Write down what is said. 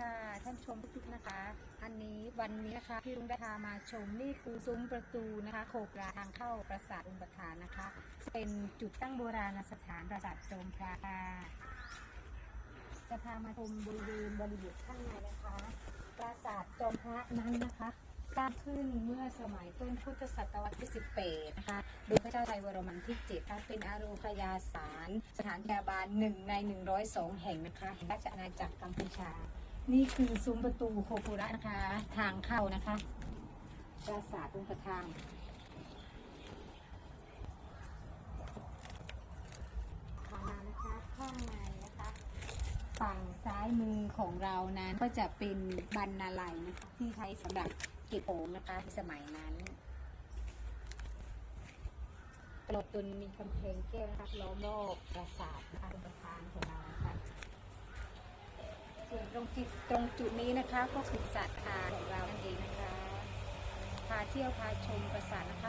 ค่ะ ท่านชมทุกๆนะคะ อันนี้วันนี้นะคะพี่ลุงได้พามาชมนี่คือซุ้มประตูนะคะโคกราทางเข้าปราสาทองค์ประธานนะคะ เป็นจุดตั้งโบราณสถานปราสาทโจมพระจะพามาชมบริเวณบริเวณข้างในนะคะ ปราสาทจอมพระนั้นนะคะสร้างขึ้นเมื่อสมัยต้นพุทธศตวรรษที่18นะคะ โดยพระเจ้าไทยวรมันที่7ค่ะเป็นอาโรคยาสาร สถานพยาบาลหนึ่งใน 102 แห่งนะคะแห่งราชอาณาจักรกัมพูชา นี่คือซุ้มประตูโคปุระนะคะ ทางเข้านะคะปราสาทองค์ประธานเข้ามานะคะข้างในนะคะ ฝั่งซ้ายมือของเรานั้นก็จะเป็นบรรณาลัยนะคะที่ใช้สำหรับเก็บของนะคะในสมัยนั้นตลบตุนมีกำแพงแก้วนะคะล้อมรอบปราสาทนะคะเป็นประธานของ รานะคะส่วนตรงจุดตรงจุดนี้นะคะก็คือสาสตาของเรานั่นเองนะคะ พาเที่ยวพาชมปราสาทนะคะ